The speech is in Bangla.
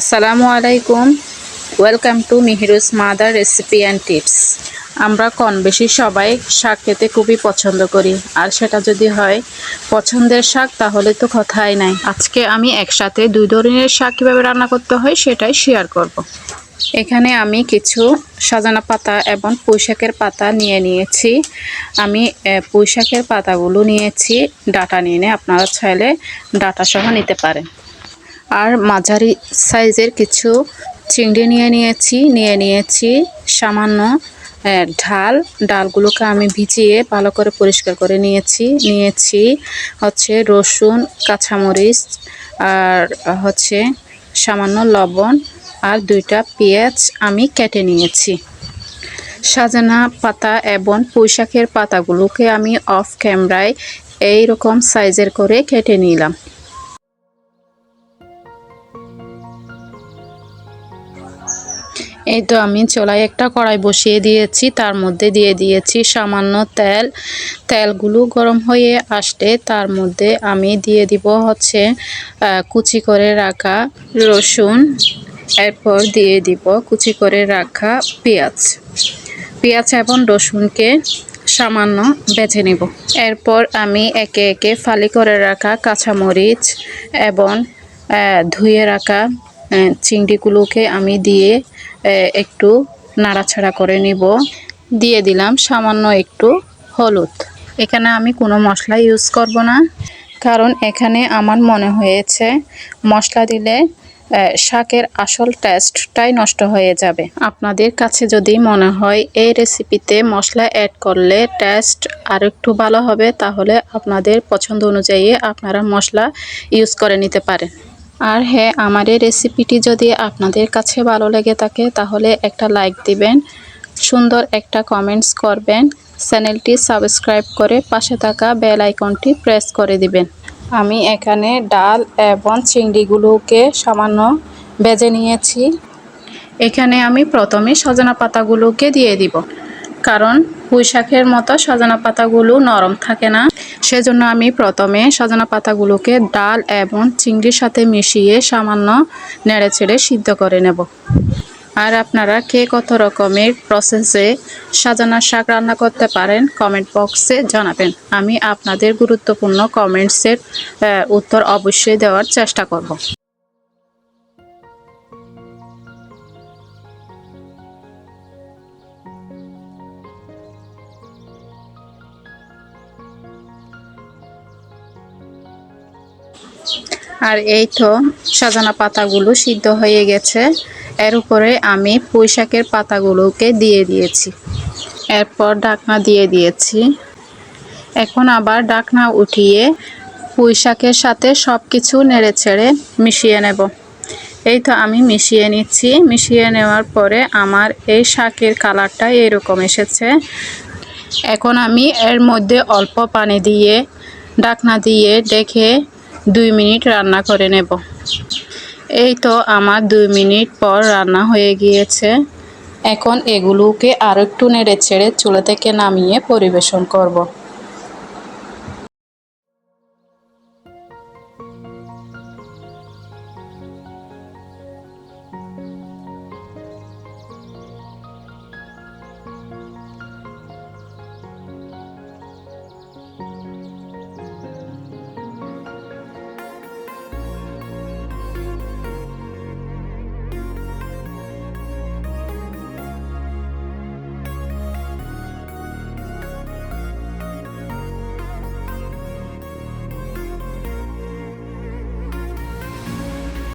আসসালামু আলাইকুম। Welcome to Mihiru's mother recipe and tips আমরা কম বেশি সবাই শাক খেতে খুবই পছন্দ করি। আর সেটা যদি হয় পছন্দের শাক, তাহলে তো কথাই নাই। আজকে আমি একসাথে দুই ধরনের শাক কীভাবে রান্না করতে হয় সেটাই শেয়ার করব। এখানে আমি কিছু সাজানা পাতা এবং পুঁইশাকের পাতা নিয়ে নিয়েছি। আমি পুঁইশাকের পাতাগুলো নিয়েছি। ডাটা নিয়ে আপনারা চাইলে ডাটা সহ নিতে পারেন। আর মাঝারি সাইজের কিছু চিংড়ি নিয়ে নিয়েছি নিয়ে নিয়েছি সামান্য ঢাল। ডালগুলোকে আমি ভিজিয়ে ভালো করে পরিষ্কার করে নিয়েছি। নিয়েছি হচ্ছে রসুন, কাঁচামরিচ আর হচ্ছে সামান্য লবণ আর দুইটা পেঁয়াজ আমি কেটে নিয়েছি। সাজানা পাতা এবং পুঁইশাকের পাতাগুলোকে আমি অফ ক্যামেরায় এই রকম সাইজের করে কেটে নিলাম। এই তো আমি চোলায় একটা কড়াই বসিয়ে দিয়েছি, তার মধ্যে দিয়ে দিয়েছি সামান্য তেল। তেলগুলো গরম হয়ে আসলে তার মধ্যে আমি দিয়ে দিব হচ্ছে কুচি করে রাখা রসুন। এরপর দিয়ে দিব কুচি করে রাখা পেঁয়াজ। পেঁয়াজ এবং রসুনকে সামান্য বেছে নেব। এরপর আমি একে একে ফালি করে রাখা কাঁচামরিচ এবং ধুয়ে রাখা চিংড়িগুলোকে আমি দিয়ে একটু নাড়াছাড়া করে নিব। দিয়ে দিলাম সামান্য একটু হলুদ। এখানে আমি কোনো মশলা ইউজ করব না, কারণ এখানে আমার মনে হয়েছে মশলা দিলে শাকের আসল টেস্টটাই নষ্ট হয়ে যাবে। আপনাদের কাছে যদি মনে হয় এই রেসিপিতে মশলা অ্যাড করলে টেস্ট আর একটু ভালো হবে, তাহলে আপনাদের পছন্দ অনুযায়ী আপনারা মশলা ইউজ করে নিতে পারেন। আর হ্যাঁ আমার এই রেসিপিটি যদি আপনাদের কাছে ভালো লেগে থাকে, তাহলে একটা লাইক দিবেন, সুন্দর একটা কমেন্টস করবেন চ্যানেলটি সাবস্ক্রাইব করে পাশে থাকা বেল আইকনটি প্রেস করে দিবেন। আমি এখানে ডাল এবং চিংড়িগুলোকে সামান্য বেজে নিয়েছি। এখানে আমি প্রথমে সজনা পাতাগুলোকে দিয়ে দিব, কারণ পুঁই শাকের মতো সজনা পাতাগুলো নরম থাকে না। সেজন্য আমি প্রথমে সজনা পাতাগুলোকে ডাল এবং চিংড়ির সাথে মিশিয়ে সামান্য নেড়ে ছেড়ে সিদ্ধ করে নেব। আর আপনারা কে কত রকমের প্রসেসে সাজানার শাক রান্না করতে পারেন কমেন্ট বক্সে জানাবেন। আমি আপনাদের গুরুত্বপূর্ণ কমেন্টসের উত্তর অবশ্যই দেওয়ার চেষ্টা করব। আর এই তো সাজানা পাতাগুলো সিদ্ধ হয়ে গেছে। এর উপরে আমি পুঁইশাকের পাতাগুলোকে দিয়ে দিয়েছি। এরপর ডাকনা দিয়ে দিয়েছি। এখন আবার ডাকনা উঠিয়ে পুঁইশাকের সাথে সব কিছু নেড়ে ছেড়ে মিশিয়ে নেব। এই তো আমি মিশিয়ে নিচ্ছি। মিশিয়ে নেওয়ার পরে আমার এই শাকের কালারটা এরকম এসেছে। এখন আমি এর মধ্যে অল্প পানি দিয়ে ডাকনা দিয়ে ডেকে দুই মিনিট রান্না করে নেব এই তো আমার দুই মিনিট পর রান্না হয়ে গিয়েছে এখন এগুলোকে আর একটু নেড়ে ছেড়ে চুলা থেকে নামিয়ে পরিবেশন করব।